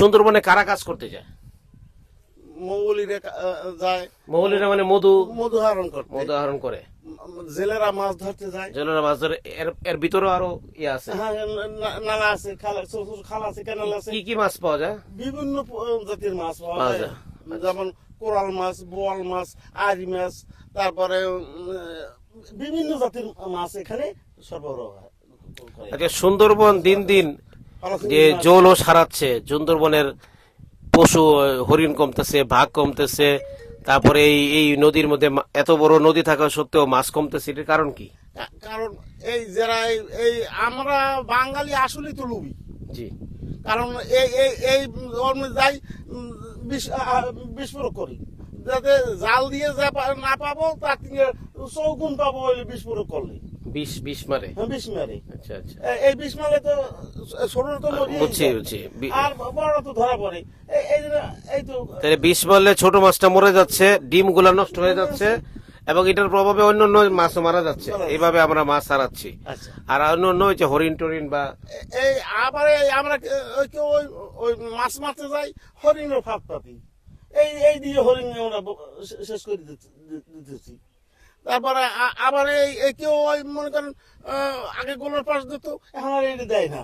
সুন্দরবনে কারা কাজ করতে যায়? মৌলিরা যায়। মৌলিরা মানে মধু? মধু আহরণ করে। জেলেরা মাছ ধরতে যায়। জলেরা মাছ ধরে এর এর ভিতরে আরও ইয়ে আছে? হ্যাঁ, নালা আছে খালা খাল আছে ক্যানাল আছে। কি কি মাছ পাওয়া যায়? বিভিন্ন জাতির মাছ পাওয়া যায়। যায়। যেমন কোরাল মাছ বোয়াল মাছ আরি মাছ তারপরে বিভিন্ন জাতির মাছ এখানে সরবরাহ হয়- আচ্ছা সুন্দরবন দিন দিন যে জলও সারাচ্ছে সুন্দরবনের পশু হরিণ কমতেছে বাঘ কমতেছে তারপরে এই এই নদীর মধ্যে এত বড় নদী থাকা সত্ত্বেও মাছ কমতেছে এটার কারণ কি? কারণ এই যারা এই- আমরা বাঙালি আসলেই তো লুবি জি। কারণ এই এই এই যাই বিস্ফোরক করি। যাতে জাল দিয়ে যা না পাবো তার থেকে চৌগুণ পাবো বিস্ফোরক করলে। বিষ বিষ মারে? হ্যাঁ, বিষ মেরে। আচ্ছা আচ্ছা। এই বিষ মারে তো ছোট তো বুঝছি বুঝছি। আর বড় তো ধরা পড়ে। এই- এই তো তাহলে বিষ মারলে ছোট মাছটা মরে যাচ্ছে ডিমগুলা নষ্ট হয়ে যাচ্ছে এবং এটার প্রভাবে অন্য অন্য মাছও মারা যাচ্ছে। এইভাবে আমরা মাছ হারাচ্ছি। আচ্ছা। আর অন্য অন্য হচ্ছে হরিণ টরিন বা এই আবার আমরা ওই ওই মাছ মারতে যাই হরিণের ফাঁক পাতি এই এই দিয়ে হরিণ আমরা শেষ করে দিতে- দিতেছি। তারপরে আবার এই কেউ মনে করেন আগে গোলার পাশ দিত, এখন আর এটা দেয় না।